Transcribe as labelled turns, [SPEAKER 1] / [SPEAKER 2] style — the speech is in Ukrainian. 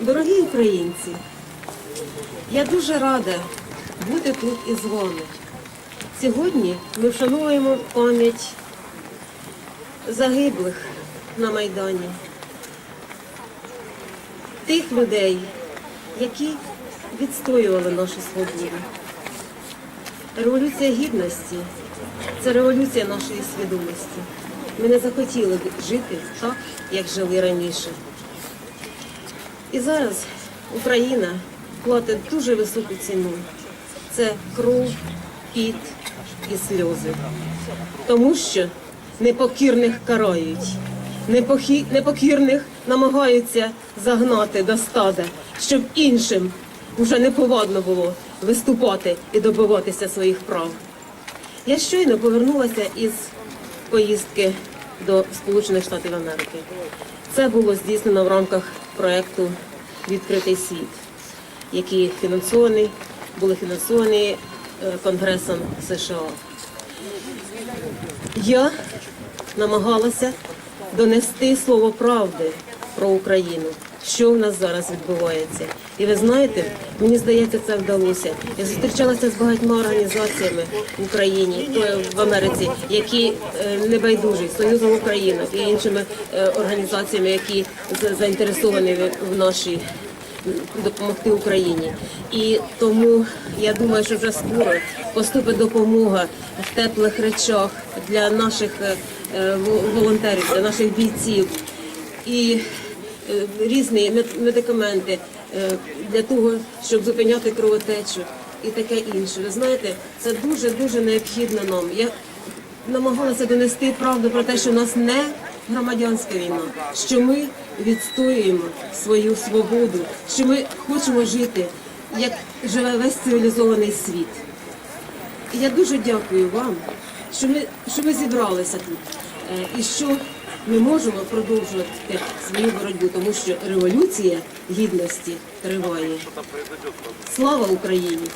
[SPEAKER 1] Дорогі українці, я дуже рада бути тут із вами. Сьогодні ми вшановуємо пам'ять загиблих на Майдані, тих людей, які відстоювали нашу свободу. Революція гідності це революція нашої свідомості. Ми не захотіли жити так, як жили раніше. І зараз Україна платить дуже високу ціну. Це кров, піт і сльози. Тому що непокірних карають, непокірних намагаються загнати до стада, щоб іншим вже не повадно було виступати і добиватися своїх прав. Я щойно повернулася із поїздки до Сполучених Штатів Америки. Це було здійснено в рамках проекту Відкритий світ, які фінансовані, були фінансовані е, Конгресом США. Я намагалася донести слово правди про Україну, що в нас зараз відбувається. І ви знаєте, мені здається, це вдалося. Я зустрічалася з багатьма організаціями в Україні, в Америці, які е, не байдужі Союзом Українок і іншими е, організаціями, які заінтересовані в- нашій допомогти Україні. І тому я думаю, що вже скоро поступить допомога в теплих речах для наших е, во- волонтерів, для наших бійців. І різні мед- медикаменти е, для того, щоб зупиняти кровотечу і таке інше. Ви знаєте, це дуже дуже необхідно нам. Я намагалася донести правду про те, що в нас не громадянська війна, що ми відстоюємо свою свободу, що ми хочемо жити, як живе весь цивілізований світ. І я дуже дякую вам, що ми, що ми зібралися тут е, і що ми можемо продовжувати свою боротьбу, тому що революція гідності триває. Слава Україні!